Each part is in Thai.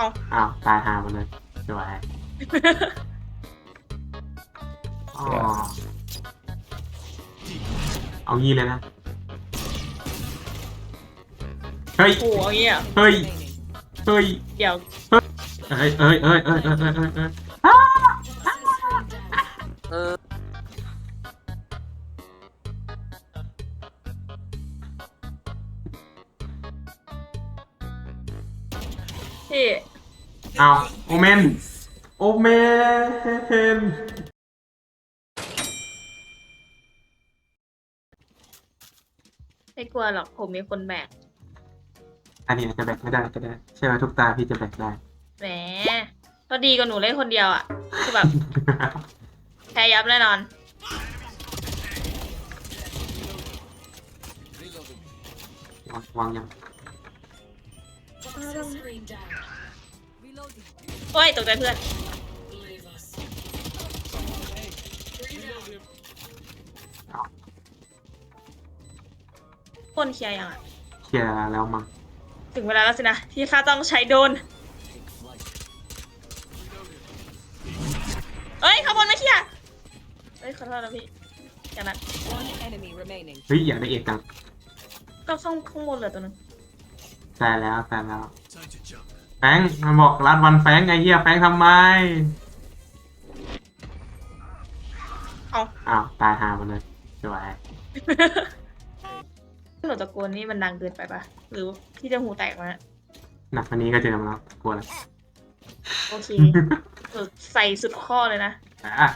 เอาอ้าวตายหามันเลยสวยเอางี้เลยนะ เฮ้ย โอ้โหอย่างเงี้ยเฮ้ย เฮ้ย เดี๋ยวเฮ้ยเฮ้ยเฮ้ยเฮ้ยเฮ้ยเฮ้ยเฮ้ยเออ เอาโอเมน โอเมน ไม่กลัวหรอกผมมีคนแบกอันนี้อาจจะแบกไม่ได้ก็ได้ ใช่ไหมทุกตาพี่จะแบกได้ แหมก็ดีกว่าหนูเล่นคนเดียวอะ คือแบบแพ้ยับแน่นอน วางวางยัง โอ้ยตกใจเพื่อน คนเคลียร์ยังอะ เคลียร์แล้วมั้งถึงเวลาแล้วสินะ ที่ข้าต้องใช้โดรนเอ้ยขางบวนไม่เคลียร์เอ้ยขอโทษนะพี่อย่างนั้น One enemy remaining. เฮ้ยอยากได้เอกจังก็ข้างข้างบนเหลือตัวหนึงแต่แล้วแต่แล้ว แฟงมันบอกรัดวันแฟงไงเฮียแฟงทำไมเอา อ้าวตายหาหมดเลยสวยหนูตะโกนนี่มันดังเกินไปปะหรือพี่จะหูแตกมาหนักวันนี้ก็เจอมาแล้วกลัวแล้วโอเคหนูใส่สุดข้อเลยนะ อะ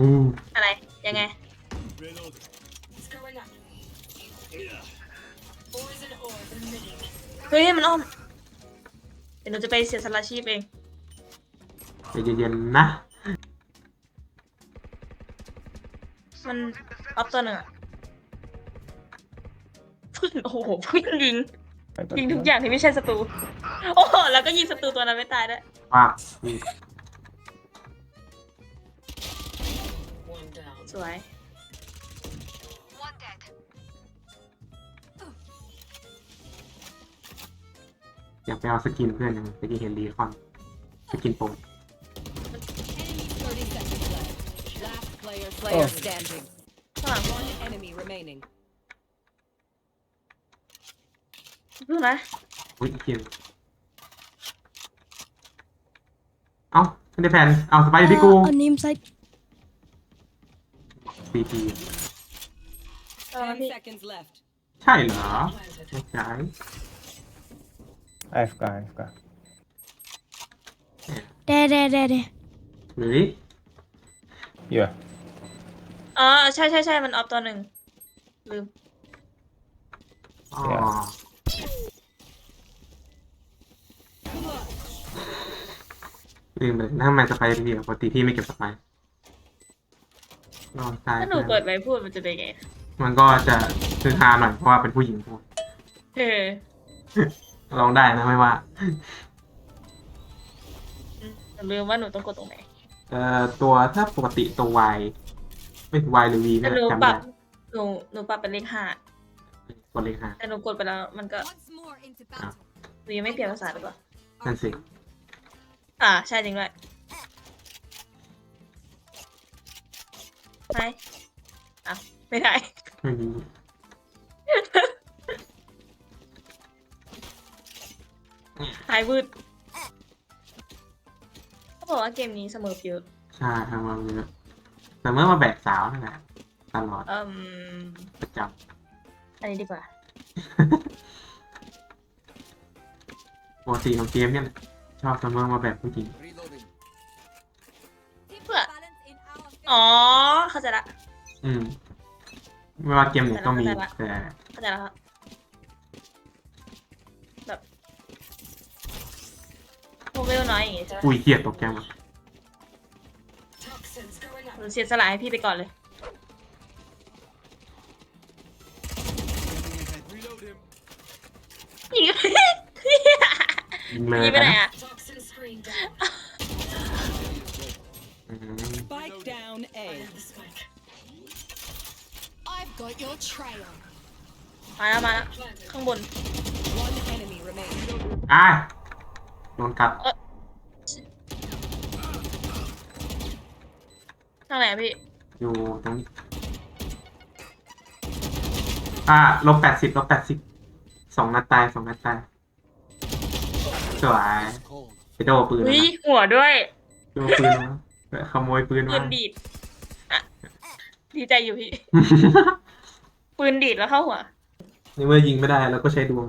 อืมอะไรยังไง เฮ้ยมันอ้อมเดี๋ยวหนูจะไปเสียสละชีพเองใจเย็นๆนะ มันออฟตัวหนึ่งอะพึ่งโอ้โหพึ่งยิงยิงทุกอย่างที่ไม่ใช่ศัตรูโอ้โหแล้วก็ยิงศัตรูตัวนั้นไม่ตายด้วยว่าสวย อยากไปเอาสกินเพื่อนยังตะกี้เห็นรีคอนสกินโปร30 seconds left. Last player player standing. ข้างหลัง One enemy remaining. พึ่งนะอุ้ยเกียเอ้าไม่ได้แผนเอาสไปที่กู อันนี้ไซต์ซีพีเออพี่10 seconds left. ใช่เหรอไม่ใช่ AFK, AFK. เดเดเดเดหรือ Yeah. อ๋อใช่ใช่ใช่มันออฟตัวหนึ่งลืมอ๋อลืมเลยถ้ามันสไปพี่ปกติพี่ไม่เก็บสไปลองซ้ายถ้าหนูเปิดไว้พูดมันจะเป็นไงมันก็จะคือฮาหน่อยเพราะว่าเป็นผู้หญิงพูด เออ ลองได้นะไม่ว่า หนูลืมว่าหนูต้องกดตรงไหนเอ่อตัวถ้าปกติตัว Y ไม่ถึง Y หรือ V แต่ไม่หนูจำปรัได้บหนูหนูปรับเป็นเลขห้าตัวเลขห้า แต่หนูกดไปแล้วมันก็ Once more into battle. หนูยังไม่เปลี่ยนภาษาหรือเปล่านั่นสิ อ่าใช่จริงด้วยใช่อะไม่ได้ไม่ มีหายวืดเขาบอกว่าเกมนี้เสมอเยอะ ใช่ทำมาเยอะแต่เมื่อมาแบกสาวนั่นแหละตลอดเอ่มประจอันนี้ดีกว่าำปกติของเกมเนี่ยชอบเสมอมาแบกผู้หญิงเพื่อ อ๋อ เข้าใจละ อืมไม่ว่าเกมไหนก็มีเข้าใจละ แต่เข้าใจแล้วครับแบบ โมเวลน้อยอย่างงี้ใช่ไหมอุ้ยเครียดตกใจหมดหนูเสียสละให้พี่ไปก่อนเลยยิงยิงเลยยิงไปไหนนะอะอืม Spike down A. I've got your trail. มาแล้วมาแล้วข้างบน One enemy remaining. อะ โดนกัดทางไหนอะพี่ อยู่ตรงนี้อ่าลบแปดสิบลบแปดสิบสองนัดตายสองนัดตายสวยไปโดนปืนอุ้มายหัวด้วยโดนปืนมาขโมยปืนปืมานดีดอะดีใจอยู่พี่ ปืนดีดแล้วเข้าหัวนี่เมื่อยิงไม่ได้เราก็ใช้ดวง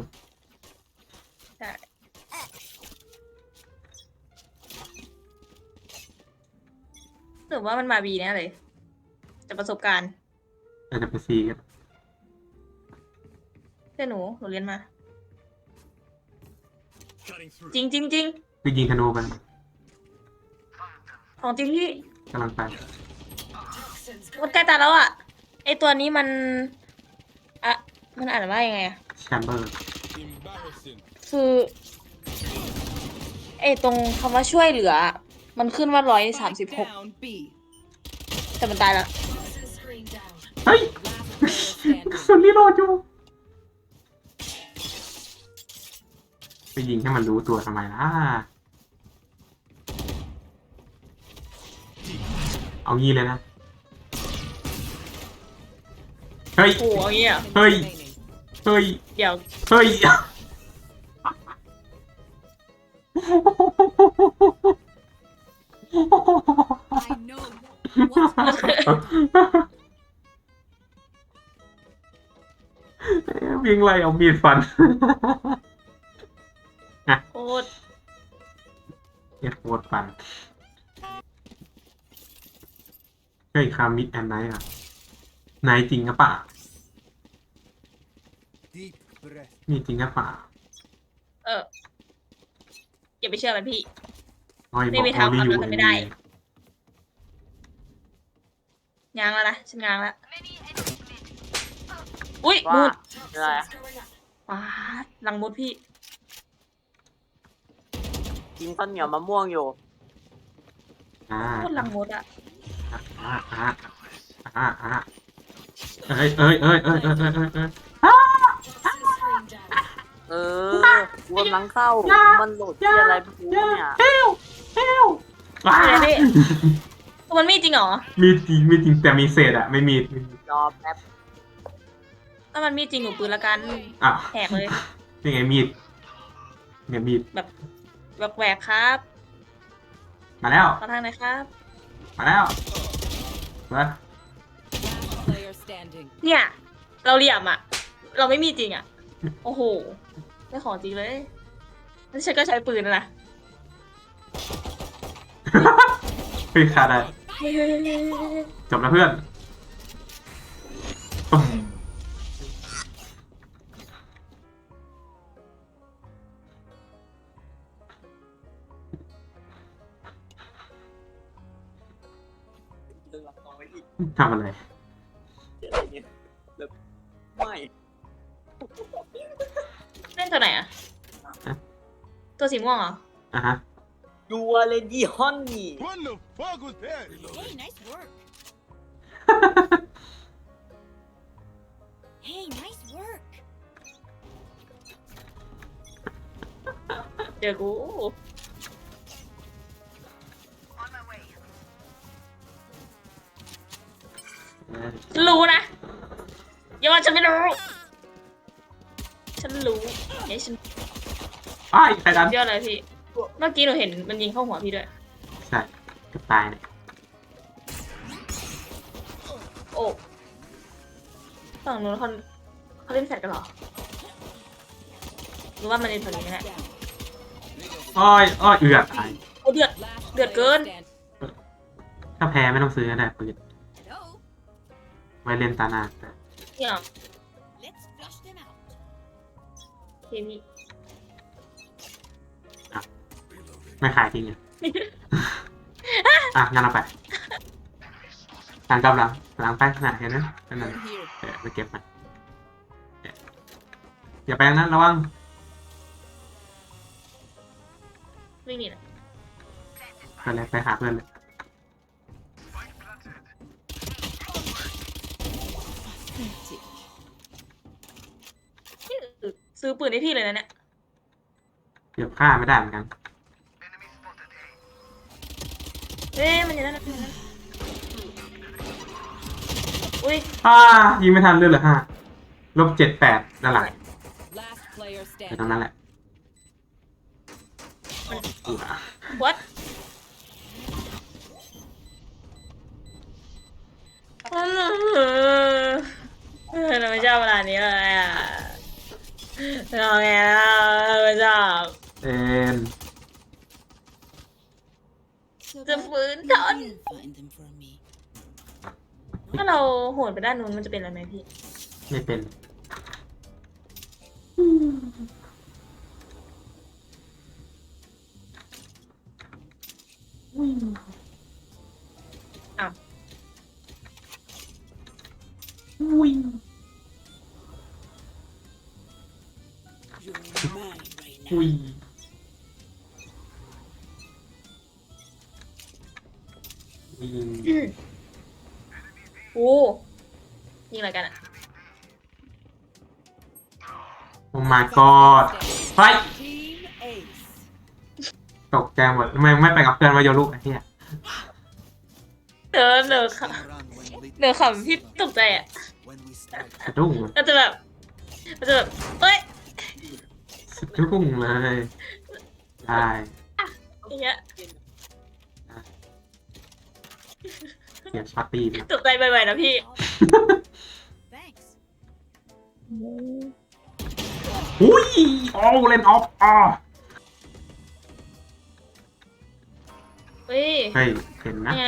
หรือว่ามันมาบีแน่เลยจากประสบการณ์อาจจะไปซีกันเพื่อนหนูหนูเรียนมาจริงจริงจริงคือยิงธนูไปของจริงพี่กำลังไปมันใกล้ตาแล้วอะไอตัวนี้มันอะมันอ่านว่ายังไงอะแชมเบอร์คือไอตรงคำว่าช่วยเหลือ มันขึ้นว่าร้อยสามสิบ Spike หก down B. แต่มันตายแล้วเฮ้ย Last player กระ standing. สุนนี่โหลดอยู่ไปยิงให้มันรู้ตัวทำไมล่ะ เอางี้เลยนะ เฮ้ย โอ้โหอย่างเงี้ยเฮ้ย Remaining. เฮ้ย เดี๋ยว เฮ้ย I know what วิ่งไล่เอามีดฟัน โคตรเอ็ดโคตรฟันเฮ้ยคามิดแอนไนท์อะไนท์จริงกะปะ Deep breath. มีจริงกะปะ เอออย่าไปเชื่อมันพี่ ไม่ไม่มีทางทำแล้วไม่ได้ยางแล้วนะ ฉันยางแล้ว อุ้ยมุดอะไรอะว้าหลังมุดพี่กินต้นเหนียวมะม่วงอยู่อ่ามุดหลังมุดอะอ่าเฮ้ยเฮ้ยเฮ้ยเฮ้ยเฮ้ยเฮ้ยเอ้ยเออกลัวหลังเข้า มันโหลดที่อะไรไม่รู้เนี่ย เฮลเฮลว้าเดี๋ยวดิมันมีจริงเหรอมีจริงมีจริงแต่มีเศษอะไม่มีรอแป๊บถ้ามันมีจริงหนูปืนละกันอ้าวแหกเลยนี่ไงมีดเนี่ยมีดแบบแหวกๆครับมาแล้วขอทางหน่อยครับมาแล้วมา Last player standing. เนี่ย เราเหลี่ยมอะเราไม่มีจริงอะโอ้โหได้ของจริงเลยแล้วฉันก็ใช้ปืนนะ เฮ้ยขาดได้เฮ้ยจบแล้วเพื่อนตุ้มดึงหลักต่อไว้อีกทำอะไรเดี๋ยวอะไรเนี่ยแบบไม่เล่นตัวไหนอะตัวสีม่วงเหรออะฮะ ดูอะไรดีฮอนนี่ What the fuck was that? Hey, nice work. Hey, nice work. เจอกูฉันรู้นะอย่าว่าฉันไม่รู้ ฉันรู้เดี๋ยวฉันอ้ายใครดันเยอะเลยพี่ เมื่อกี้หนูเห็นมันยิงเข้าหัวพี่ด้วย ใช่เกับตายเนี่ยโอ้ฝั่งนู้นเขาเขาเล่นแฟดกันเหรอหรือว่ามันเล่นฝั่งนี้แหละ Down. อ้อยอ้อยเอือดตายโอ้เดือด Last Được player cơn. standing. ถ้าแพ้ไม่ต้องซื้อก็ได้ปืน Hello. ไว้เล่นตาหน้าแต่เนี่ย Let's flush them out. เคพี่ ไม่ขายจริงอะ อะงั้นเอาไปทางกำลังหลังไปน่ะเห็นไหมนั่นน่ะ Here. เดี๋ยวไปเก็บมันเนี่ยอย่าไปทางนั้นระวังวิ่งหนีนะไปเลยไปหาเพื่อนเลย Pathetic. ซื้อปืนให้พี่เลยนะเนี่ยเดี๋ยวฆ่าไม่ได้เหมือนกัน เอ๊ะมันอยู่นั่นนะมันอยู่นั่นอุ้ยอ่ายิงไม่ทันเลือดเหลือห้าลบเจ็ดแปดนั่นแหละ Last player ไปตรง standing. นั้นแหละวัดเออเออเราไม่ชอบเวลานี้เลยอะเราไงล่ะไม่ชอบ เอ็น จะฟื้นทน Find them for me. ถ้าเราโหนไปด้านนู้นมันจะเป็นอะไรไหมพี่ ไม่เป็นอ้าว You're mine right now. อุ้ยยิงโอ้ยิงอะไรกันอะโอ้ my god เฮ้ย Team Ace. ตกใจหมดทำไมไม่ไปกับเพื่อนมาโยลูกไอ้เหี้ยเดินเดินค่ะ Come around when lit- เดินขำพี่ตกใจอะ when we strike. สะดุ้งก็จะแบบก็จะแบบเอ้ยสะดุ้งเลยได้อย่างเงี้ย เสียช็อตตีไปตกใจบ่อยๆนะพี่ Thanks. อุ้ยโอ้เล่นออฟอ๋อเฮ้ยเฮ้ยเห็นนะไง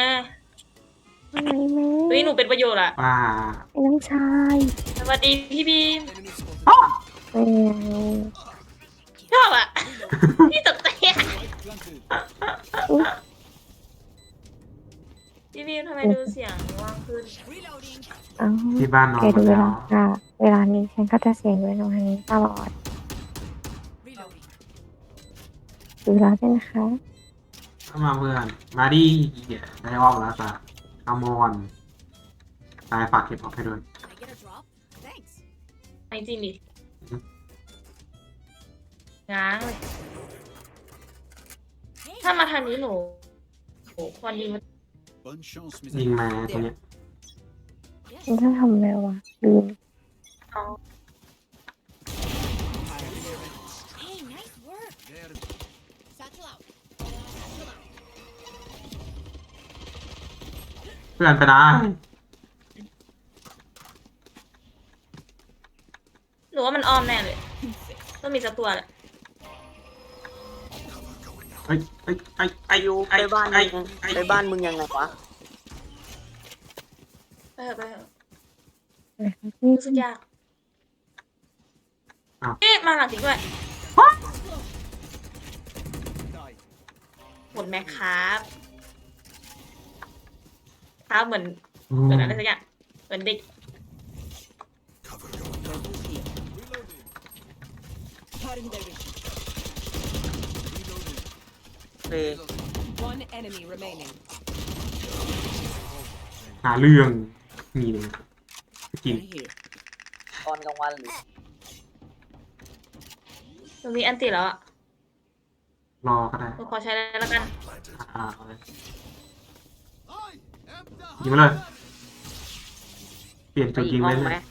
อะไรแม่เฮ้ยหนูเป็นประโยชน์อะว่าไอ้น้องชายสวัสดีพี่บีม Enemy spotted. แม่ชอบอะ พี่ตกใจอะ Spike planted. พี่บีมทำไมดูเสียงว่างขึ้น Reloading. เอ้า ที่บ้านนอนแกหมดูดเวแล้วลาค่ะ เวลานี้ฉันก็จะเสียงด้วยน้องฮันนี้ตลอด Reloading. ดูแล้วใช่ไหมคะ เข้ามาเพื่อน มาดิเหี้ยได้ออกแล้วจ้ะอามอนตายฝากเก็บออกให้ด้วย Can I get a drop? Thanks. ไอจริงดิง้างเลย Hey, ถ้ามาทางนี้หนูโอ้ควรยิงมัน Bonne chance, mes ยิง amis. มาตรงเนี้ย yes. ฉันต้องทำแล้ววะลืม Hey, nice work. There. Satchel out. Satchel out. เพื่อนไปนะหนูว่ามันอ้อมแน่เลย ต้องมีสักตัวแหละไอ้ไอ้ไอ้ไอ้อายุไปบ้านไอ้มึงไอ้ไปบ้านมึงยังไงวะ ไปเถอะไปเถอะนี่ รู้สึกยากเอ๊ะมาหลังจริงด้วย Die. หมดแม็กครับครับเหมือนเหมือนอะไรสักอย่างเหมือนเด็ก Reloading. Cutting their vision. Reloading. เฮ้ย One enemy remaining. หาเรื่องมีเลย กินไม่เห็นตอนกลางวันหรือหนูมีอันติแล้วอะรอก็ได้หนูขอใช้แล้วกัน อ่าเอาเลย I am the ยิงมาเลยเปลี่ยนไปจุดอียิกงห้อเลงยไหมเลย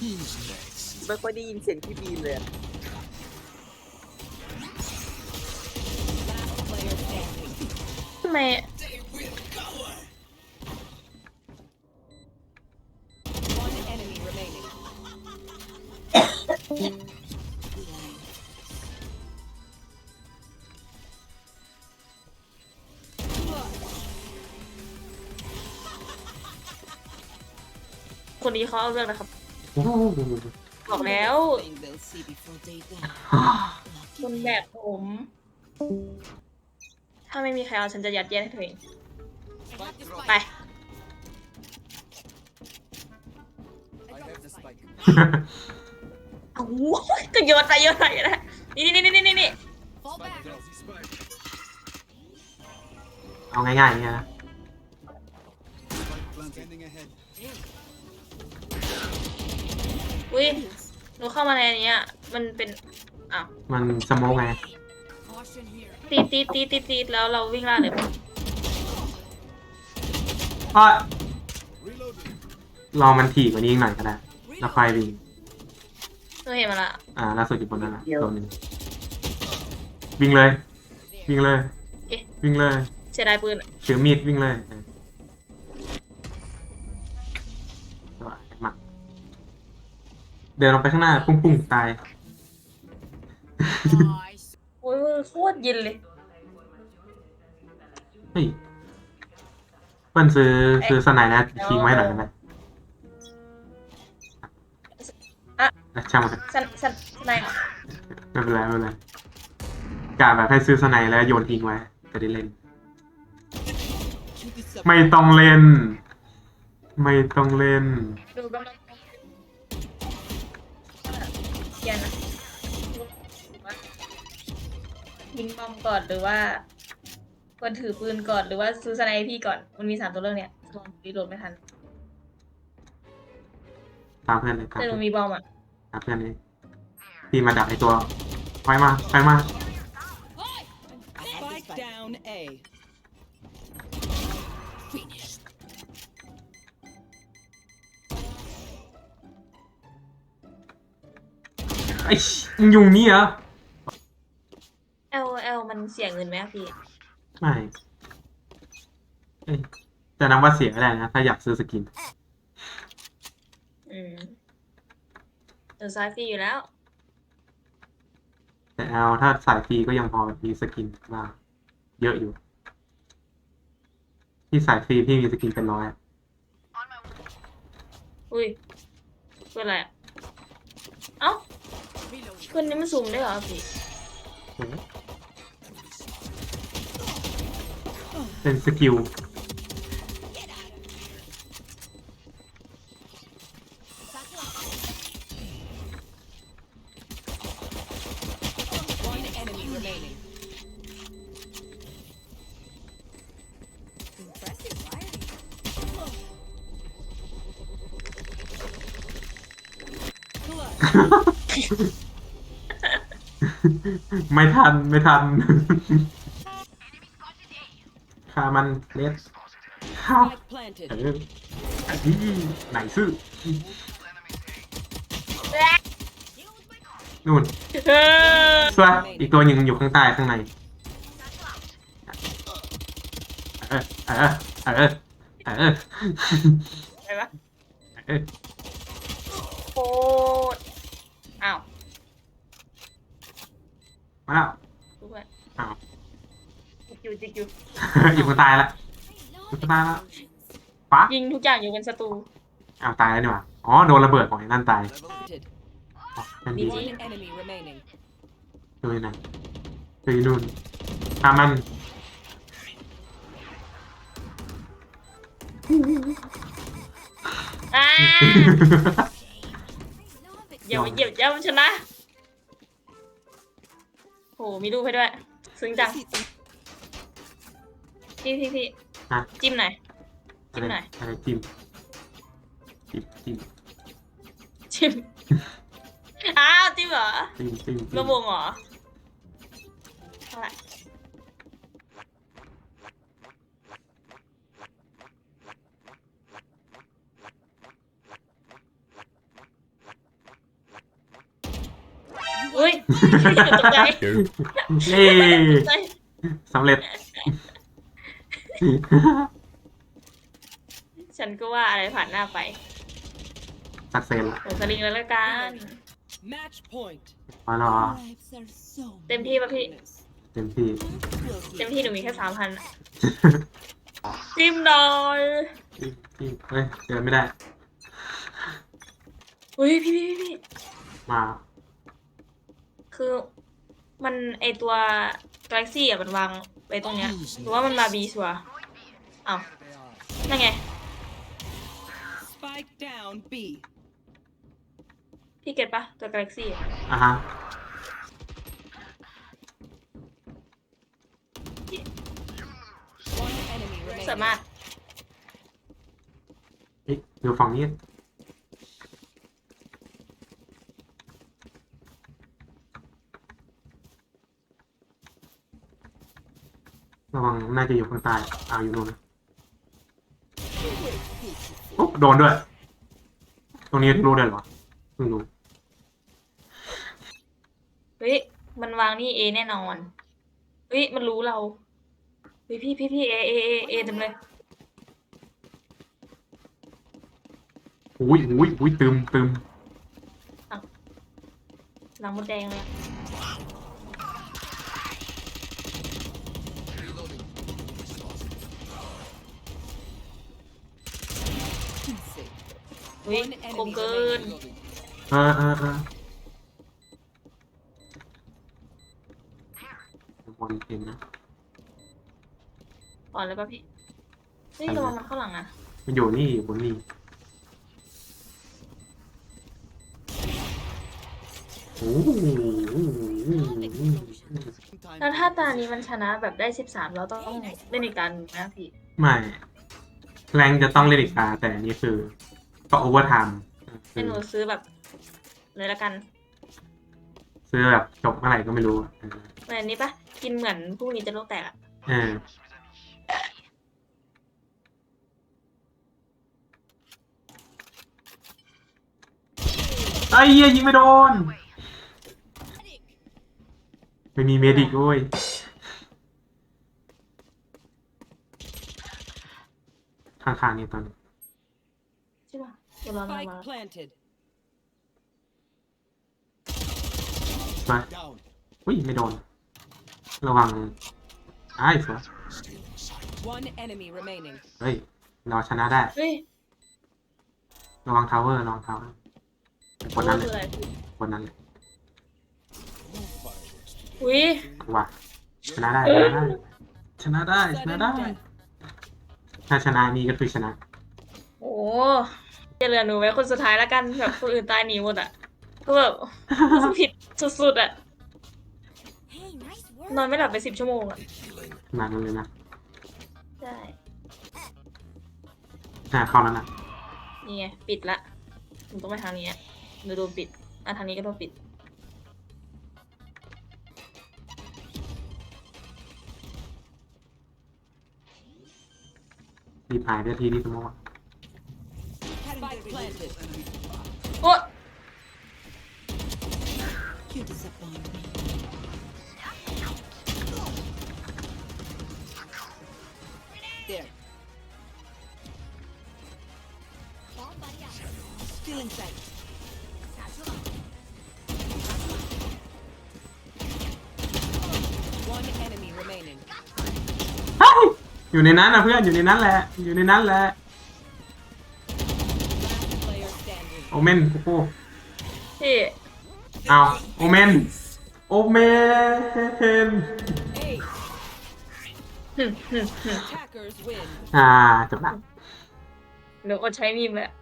He's next. ไม่ค่อยได้ยินเสียงพี่บีมเลยอะ Last player standing. ทำไม คนนี้เขาเอาเรื่องนะครับโอ้โหบอกแล้ว Thing they'll see before they die. คนแบบผม ถ้าไม่มีใครเอาฉันจะยัดเยียดให้เธอเอง I have the spike. ไป I have the spike. เอาก็โยนไปโยนไปนะนี่นี่นี่นี่นี่นี่ Fall Spike back. down. The spike. เอาง่ายๆอย่างเงี้ยนะ Spike planted. Standing ahead. อุ้ยหนูเข้ามาในอันเนี้ยมันเป็นอ้าวมันสโมกไง Caution here. ตีตีตีตีตีแล้วเราวิ่งล่าเลยปะอ้อ Reloading. รอมันถี่กว่านี้อีกหน่อยก็ได้แล้วค่อยวิ่ง หนูเห็นมันละอ่าล่าสุดอยู่บนนั้นละตัวหนึ่งวิ่งเลย วิ่งเลยเอ๊ะวิ่งเลยเสียดายปืนอะถือมีดวิ่งเลยเออสวยมากเดินลงไปข้างหน้า ปุ้งปุ้งตาย Nice. โอ้ยโคตรเย็นเลย เฮ้ยเปิ้ลซื้อซื้อสไนด์แล้วทิ้งไว้หน่อยได้ไหม อะอะช่างมันเถอะสันสันสไนด์ไม่เป็นไรไม่เป็นไรกะแบบให้ซื้อสไนด์แล้วโยนทิ้งไว้จะได้เล่น ไม่ต้องเล่น ไม่ต้องเล่น ดูกำลังเย็นนะยิงบอมก่อนหรือว่าควรถือปืนก่อนหรือว่าซื้อสไนด์พี่ก่อน มันมีสามตัวเลือกเนี่ยลองรีโหลดไม่ทันตามเพื่อนเลยตามแต่หเพื่นูอนมีบอมอะ ตามเพื่อนเลยพี่มาดักไอตัวไปมาไปมา Spike down A. Finished. ไอ้มึงอยู่นี่เหรอ L L มันเสียเงินไหมอะพี่ ไม่เอ้ยจะนับว่าเสียก็ได้นะ ถ้าอยากซื้อสกิน อืม เดี๋ยวซ้ายฟรีอยู่แล้ว แต่เอาถ้าสายฟรีก็ยังพอมีสกินบ้างเยอะอยู่ ที่สายฟรีพี่มีสกินเป็นร้อยอะอุ้ยเพื่ออะไรอะเอ้าเพื่อนนี้มันซูมได้เหรอพี่เป็นสกิล ไม่ทันไม่ทันฆ่ามันเลสข้าว Spike planted. เอออันนี้ไหนซื่อนู่นเออสวยอีกตัวหนึ่งอยู่ข้างใต้ข้างในเออเออเออเออ อะไรวะ เออ โคตรอ้าว มาแล้วดูเพื่อนอ้าว จิกอยู่จิกอยู่อยู่ข้างใต้ละ I love Bye bye. explosions. ฟ้ายิงทุกอย่างอยู่บนศัตรู อ้าวตายแล้วนี่หว่าอ๋อโดนระเบิดของไอ้นั่นตาย Level. Planted. อ๋อนั่นดี One enemy remaining. ดูไหนดูนู่นฆ่ามันอ่า I love it. อย่ามาเหยียบย่ำฉันนะโหมีรูปให้ด้วย ซึ้งจังพี่พี่พี่ฮะ จิ้มหน่อยอะจิ้มไรหน่อย อะไรจิ้มจิ้มจิ้มจิ้ม อ้าวจิ้มเหรอจิ้มจิ้มจิ้มระวงเหรอเท่าไห อุ้ยตกใจเย้ตกใจสำเร็จ ฉันก็ว่าอะไรผ่านหน้าไปสักเซนละหนูสลิงแล้วละกัน Match point. มาหรอ Lives are so เต็มที่ป่ะพี่ เต็มที่ เต็มที่หนูมีแค่สามพันจิ้มหน่อยจิ้มจิ้มเฮ้ยเดินไม่ได้ อุ้ยพี่พี่พี่พี่มา คือมันไอตัว Galaxy อะมันวางไว้ตรงเนี้ยหรือว่ามันมาบีชัวร์อ้าว They are. นั่นไง Spike down B. พี่เก็ตปะตัว Galaxy อะอะฮะ One enemy remaining. สวยมากเฮ้ยดูฝั่งนี้ น่าจะอยู่ข้างใต้อ้าวอยู่นู่นนะโอ้โดนด้วย ตรงนี้รู้ด้วยเหรอเพิ่งรู้เฮ้ยมันวางนี่เอแน่นอนเฮ้ยมันรู้เราเฮ้ยพี่พี่พี่เอเอเอเอเต็มเลยอุ้ยอุ้ยอุ้ยตึมตึมหลังมดแดงเลย อะเฮ้ย One enemy คมเกิน Reloading. เออเออเออบอลเห็นนะ อ่อนเลยป่ะพี่เฮ้ยระวังมันเข้าหลังนะมันอยู่นี่อยู่บนนี่โอ้โห Time แล้วถ้าตานี้มันชนะแบบได้สิบสามเราต้องเล่นอีกการหนึ่งนะพี่ ไม่ แรงจะต้องเล่นอีกตาแต่อันนี้คือ ก็โอเวอร์ไทม์ให้หนูซื้อแบบเลยละกันซื้อแบบจบเมื่อไหร่ก็ไม่รู้อะเออเหมือนอันนี้ปะกินเหมือนพรุ่งนี้จะโลกแตกอะเออไอ้เหี้ยยิงไม่โดน ไม่มีเมดิกด้วยข้างๆนี่ตอนนี้ใช่ปะเดี๋ยวเรามา Spike มา planted. ไป down. อุ้ยไม่โดน ระวังไอ้สวย One enemy remaining. เฮ้ยเราชนะได้ เฮ้ยระวังทาวเวอร์ระวังทาวเวอร์บนนั้นเลคือยอะไรบนนั้นเลยอุ้ยว่าชนะได้ ชนะได้ ชนะได้ ชนะได้ ถ้าชนะนี่ก็คือชนะ โอ้ จะเหลือหนูไว้คนสุดท้ายแล้วกันแบบคนอื่นตายหนีหมดอะก็แบบผิดสุดๆอะ Hey, nice work. นอนไม่หลับไปสิบชั่วโมงอะขนาดนั้นเลยนะใช่อ่าเข้าแล้วนะนี่ไงปิดละหนูต้องไปทางนี้อะหนูโดนปิดอะทางนี้ก็โดนปิด รีบหายไปทีที่สมมติ Spike planted. โอ้ You disappoint me. There. Still in sight. One enemy remaining. อยู่ในนั้นนะเพื่อนอยู่ในนั้นแหละ อยู่ในนั้นแหละ เมนโอ้โหพี่เอาโอเมนโอเมน Eight. หึ่มหึ่มหึ่ม Attackers win. อ่าจบละหนูอดใช้มีมเลยอะ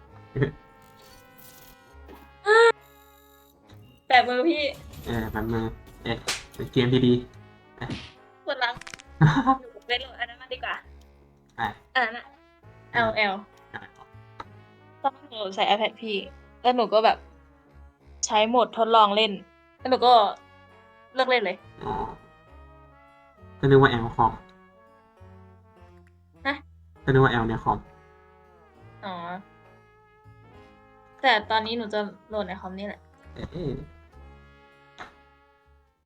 แปะมือพี่เออแบบมือเอ๊ะเป็นเกมที่ดีปวดหลังหนูไปโหลดอันนั้นมาดีกว่าไปอันนั้นอะ L L ตอนนั้นหนูใส่ iPad พี่ แล้วหนูก็แบบ ใช้โหมดทดลองเล่น แล้วหนูก็เลิกเล่นเลย อ๋อ ก็นึกว่าแอลคอมฮะ ก็นึกว่าแอลในคอมอ๋อ แต่ตอนนี้หนูจะโหลดในคอมนี่แหละ เอ๊ะ